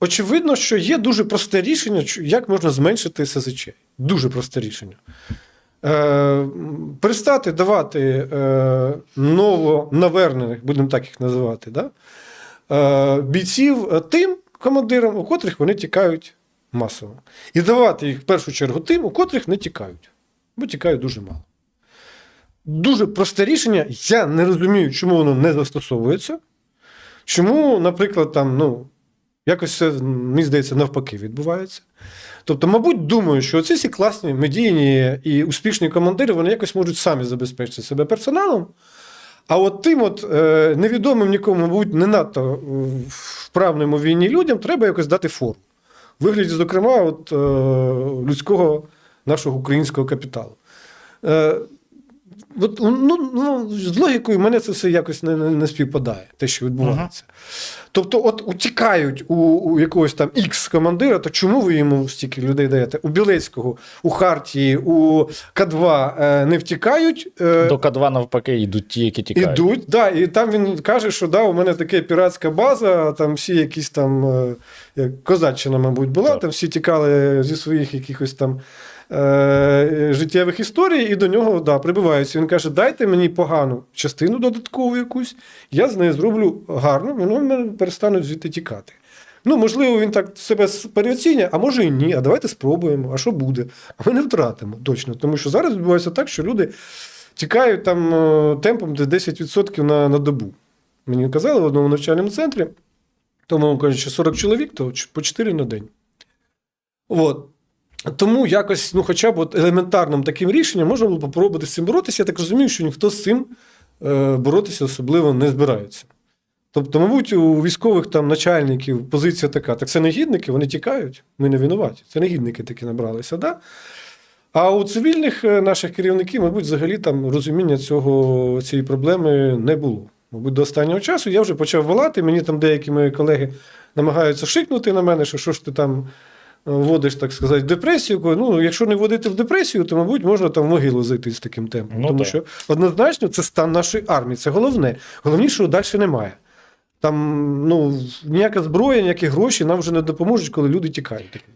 очевидно, що є дуже просте рішення, як можна зменшити СЗЧ. Дуже просте рішення. Е, перестати давати е, новонавернених, будемо так їх називати, да? е, бійців е, тим командирам, у котрих вони тікають масово. І давати їх в першу чергу тим, у котрих не тікають. Бо тікають дуже мало. Дуже просте рішення. Я не розумію, чому воно не застосовується. Чому, наприклад, там, ну, якось це, мені здається, навпаки відбувається. Тобто, мабуть, думаю, що ці всі класні медійні і успішні командири вони якось можуть самі забезпечити себе персоналом. А от тим, от е, невідомим нікому, мабуть, не надто е, вправним у війні людям, треба якось дати фору. Вигляді, зокрема, от, е, людського нашого українського капіталу. От, ну, ну, з логікою мене це все якось не, не, не співпадає, те, що відбувається. Тобто, от утікають у, у якогось там X командира, то чому ви йому стільки людей даєте? У Білецького, у Хартії, у К2 е, не втікають. е, До К2 навпаки йдуть ті, які тікають. Ідуть, да, і там він каже, що да, у мене така піратська база, там всі якісь там е, як козаччина, мабуть, була, Так. там всі тікали зі своїх якихось там е, життєвих історій, і до нього да, прибиваються. Він каже: дайте мені погану частину додаткову якусь, я з нею зроблю гарно, вони перестануть звідти тікати. Ну, можливо, він так себе переоцінює, а може і ні. А давайте спробуємо. А що буде? А ми не втратимо точно. Тому що зараз відбувається так, що люди тікають там е, темпом десь 10% на, на добу. Мені казали в одному навчальному центрі, тому кажуть, що 40 чоловік, то по 4 на день. От. Тому якось, ну, хоча б от елементарним таким рішенням можна було попробувати з цим боротися. Я так розумію, що ніхто з цим е, боротися особливо не збирається. Тобто, мабуть, у військових там начальників позиція така: так це негідники, вони тікають, ми не винуваті. Це негідники такі набралися. Да? А у цивільних е, наших керівників, мабуть, взагалі там розуміння цього, цієї проблеми не було. Мабуть, до останнього часу я вже почав волати. Мені там деякі мої колеги намагаються шикнути на мене, що що ж ти там вводиш, так сказати, в депресію. Ну, якщо не вводити в депресію, то, мабуть, можна там в могилу зайти з таким темпом. Ну, Тому так. що однозначно це стан нашої армії. Це головне. Головнішого далі немає. Там ну, ніяка зброя, ніякі гроші нам вже не допоможуть, коли люди тікають.